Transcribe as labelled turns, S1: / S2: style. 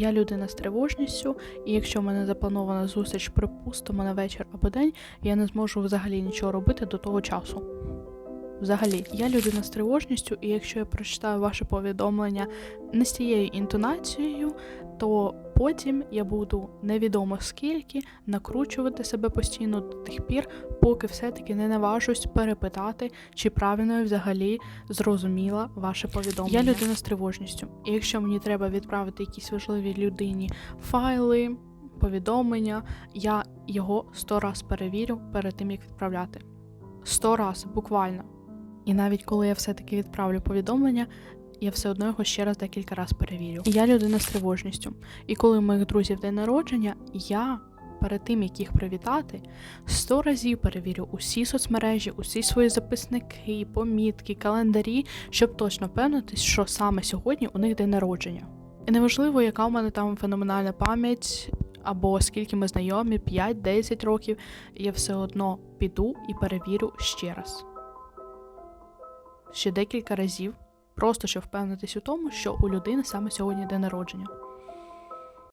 S1: Я людина з тривожністю, і якщо в мене запланована зустріч, припустимо на вечір або день, я не зможу взагалі нічого робити до того часу. Взагалі, я людина з тривожністю, і якщо я прочитаю ваше повідомлення не з тією інтонацією, то потім я буду невідомо скільки накручувати себе постійно до тих пір, поки все-таки не наважусь перепитати, чи правильно я взагалі зрозуміла ваше повідомлення. Я людина з тривожністю, і якщо мені треба відправити якісь важливі людині файли, повідомлення, я його сто раз перевірю перед тим, як відправляти. Сто раз, буквально. І навіть коли я все-таки відправлю повідомлення, я все одно його ще раз декілька разів перевірю. Я людина з тривожністю. І коли у моїх друзів день народження, я перед тим, як їх привітати, сто разів перевірю усі соцмережі, усі свої записники, помітки, календарі, щоб точно впевнитись, що саме сьогодні у них день народження. І неважливо, яка у мене там феноменальна пам'ять, або скільки ми знайомі, 5-10 років, я все одно піду і перевірю ще раз. Ще декілька разів, просто щоб впевнитись у тому, що у людини саме сьогодні день народження.